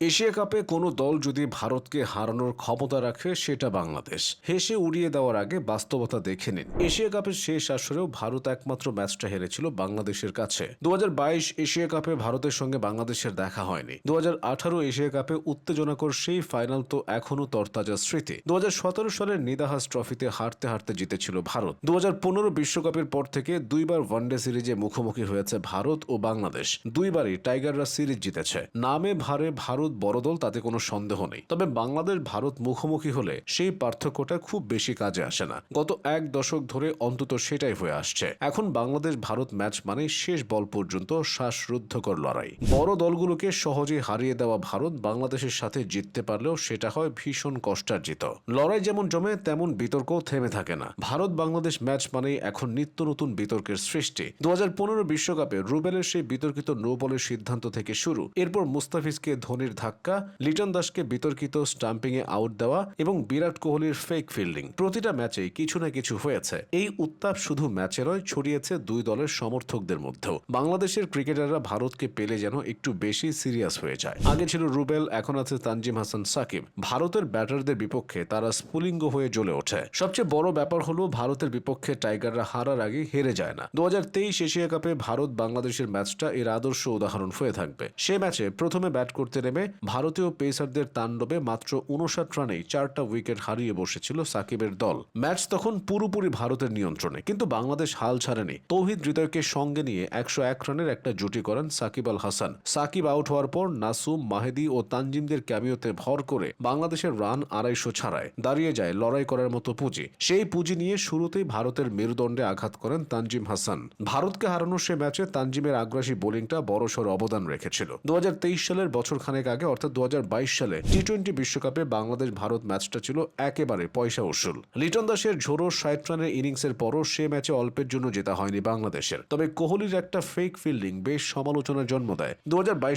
Asia কাপে কোনো দল যদি ভারতকে হারানোর ক্ষমতা রাখে, সেটা বাংলাদেশ। হেসে উড়িয়ে দেওয়ার আগে বাস্তবতা দেখে নিন। এশিয়া কাপের শেষ আসরেও ভারত একমাত্র ম্যাচটা হেরেছিল বাংলাদেশের কাছে। দুহাজার বাইশ এশিয়া কাপে ভারতের সঙ্গে বাংলাদেশের দেখা হয়নি। দু এশিয়া কাপে উত্তেজনাকর সেই ফাইনাল তো এখনও তরতাজা স্মৃতি। দু হাজার সতেরো সালের নিদাহাস ট্রফিতে হারতে হারতে জিতেছিল ভারত। দু বিশ্বকাপের পর থেকে দুইবার ওয়ানডে সিরিজে মুখোমুখি হয়েছে ভারত ও বাংলাদেশ। দুইবারই টাইগাররা সিরিজ জিতেছে। নামে ভারে ভারত বড় দল, তাতে কোনো সন্দেহ নেই। তবে বাংলাদেশ ভারত মুখোমুখি হলে সেই পার্থক্যটা খুব বেশি কাজে আসে না। গত এক দশক ধরে অন্তত সেটাই হয়ে আসছে। এখন বাংলাদেশ ভারত ম্যাচ মানে শেষ বল পর্যন্ত শ্বাসরুদ্ধকর লড়াই। বড় দলগুলোকে সহজে হারিয়ে দেওয়া ভারত বাংলাদেশের সাথে জিততে পারলেও সেটা হয় ভীষণ কষ্টার্জিত। লড়াই যেমন জমে, তেমন বিতর্কও থেমে থাকে না। ভারত বাংলাদেশ ম্যাচ মানেই এখন নিত্য নতুন বিতর্কের সৃষ্টি। দু বিশ্বকাপে রুবেলের সেই বিতর্কিত নো বলের সিদ্ধান্ত থেকে শুরু। এরপর মুস্তাফিজকে ধোনির ধাক্কা, লিটন দাসকে বিতর্কিত স্টাম্পিং এ আউট দেওয়া এবং বিরাট কোহলির ফেক ফিল্ডিং প্রতিটা ম্যাচেই কিছু না কিছু হয়েছে। এই উত্তাপ শুধু ম্যাচে নয়, ছড়িয়েছে দুই দলের সমর্থকদের মধ্যেও। বাংলাদেশের ক্রিকেটাররা ভারতকে পেলে যেন একটু বেশি সিরিয়াস হয়ে যায়। আগে ছিল রুবেল, এখন আছে তানজিম হাসান, সাকিব। ভারতের ব্যাটারদের বিপক্ষে তারা স্ফুলিঙ্গ হয়ে জ্বলে ওঠে। সবচেয়ে বড় ব্যাপার হলো, ভারতের বিপক্ষে টাইগাররা হারার আগে হেরে যায় না। দু হাজার তেইশ এশিয়া কাপে ভারত বাংলাদেশের ম্যাচটা এর আদর্শ উদাহরণ হয়ে থাকবে। সে ম্যাচে প্রথমে ব্যাট করতে নেমে ভারতীয় পেসারদের তাণ্ডবে মাত্র উনষাট রানেই চারটা উইকেট হারিয়ে বসেছিল সাকিবের দল। ম্যাচ তখন পুরোপুরি ভারতের নিয়ন্ত্রণে, কিন্তু বাংলাদেশ হাল ছাড়েনি। তৌহিদ হৃদয়কে সঙ্গে নিয়ে একশো এক রানের একটা জুটি করেন সাকিব আল হাসান। সাকিব আউট হওয়ার পর নাসুম, মাহেদি ও তানজিমদের ক্যামিওতে ভর করে বাংলাদেশের রান আড়াইশো ছাড়ায়। দাঁড়িয়ে যায় লড়াই করার মতো পুঁজি। সেই পুঁজি নিয়ে শুরুতেই ভারতের মেরুদণ্ডে আঘাত করেন তানজিম হাসান। ভারতকে হারানোর সে ম্যাচে তানজিমের আগ্রাসী বোলিংটা বড়সড় অবদান রেখেছিল। দু হাজার তেইশ সালের বছর খানেক আগে, অর্থাৎ দু হাজার বাইশ সালে টি টোয়েন্টি বিশ্বকাপে বাংলাদেশ ভারত ম্যাচটা ছিল একেবারে পয়সা উসুল। লিটন দাসের ঝোড়ো ষাট রানের ইনিংসের পরও সে ম্যাচে অল্পের জন্য জেতা হয়নি বাংলাদেশের। তবে কোহলির একটা ফেক ফিল্ডিং বেশ সমালোচনার জন্ম দেয়। দু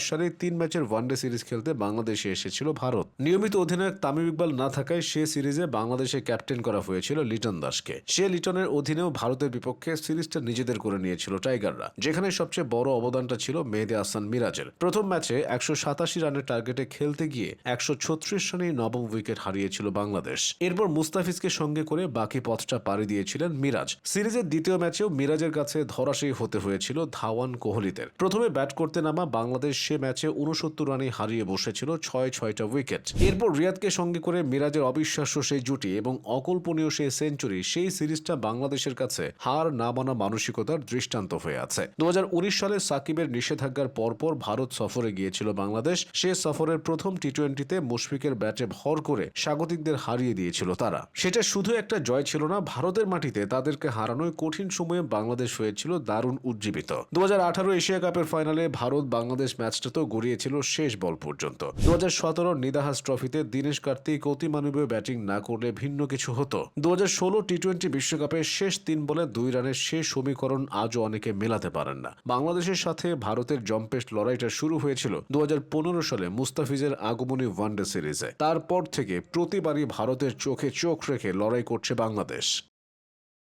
সালে তিন ম্যাচের ওয়ানডে সিরিজ খেলতে বাংলাদেশে এসেছিল ভারত। নিয়মিত অধিনায়ক তামিম ইকবাল না থাকায় সে সিরিজে বাংলাদেশে ক্যাপ্টেন করা হয়েছিল লিটন দাসকে। সে লিটনের অধীনেও ভারতের বিপক্ষে সিরিজটা নিজেদের করে নিয়েছিল টাইগাররা, যেখানে সবচেয়ে বড় অবদানটা ছিল মেহেদে আসান মিরাজের। প্রথম ম্যাচে একশো সাতাশি রানের টার্গেটে খেলতে গিয়ে একশো ছত্রিশ রানে নবম উইকেট হারিয়েছিল বাংলাদেশ। এরপর মুস্তাফিজকে সঙ্গে করে বাকি পথটা পাড়ি দিয়েছিলেন মিরাজ। সিরিজের দ্বিতীয় ম্যাচেও মিরাজের কাছে ধরাশায়ী হতে হয়েছিল ধাওয়ান কোহলিদের। প্রথমে ব্যাট করতে নামা বাংলাদেশ সে ম্যাচে উনসত্তর রানে হারিয়ে বসেছিল ছয় ছয়টা উইকেট। এরপর রিয়াদকে সঙ্গে করে মিরাজের অবিশ্বাস্য সেই জুটি এবং অকল্পনীয় সেই সেঞ্চুরি, সেই সিরিজটা বাংলাদেশের কাছে হার না মানা মানসিকতার দৃষ্টান্ত হয়ে আছে। দু হাজার উনিশ সালে সাকিবের নিষেধাজ্ঞার পরপর ভারত সফরে গিয়েছিল বাংলাদেশ। সে সফরের প্রথম টি টোয়েন্টিতে মুশফিকের ব্যাটে ভর করে স্বাগতিকদের হারিয়ে দিয়েছিল তারা। সেটা শুধু একটা জয় ছিল না, ভারতের মাটিতে তাদেরকে হারানোয় কঠিন সময়ে বাংলাদেশ হয়েছিল দারুণ উজ্জীবিত। দু এশিয়া কাপের ফাইনালে ভারত বাংলাদেশ ম্যাচটা তো গড়িয়েছিল শেষ বল পর্যন্ত। দু হাজার সতেরো নিদাহাস ট্রফিতে দীনেশ কার্তিক অতিমানবীয় ব্যাটিং না করলে ভিন্ন কিছু হতো। দু হাজার ষোলো টি টোয়েন্টি বিশ্বকাপের শেষ তিন বলে দুই রানের শেষ সমীকরণ আজও অনেকে মেলাতে পারেন না। বাংলাদেশের সাথে ভারতের জম্পেস্ট লড়াইটা শুরু হয়েছিল দু হাজার পনেরো সালে মুস্তাফিজের আগমনী ওয়ানডে সিরিজে। তারপর থেকে প্রতিবারই ভারতের চোখে চোখ রেখে লড়াই করছে বাংলাদেশ।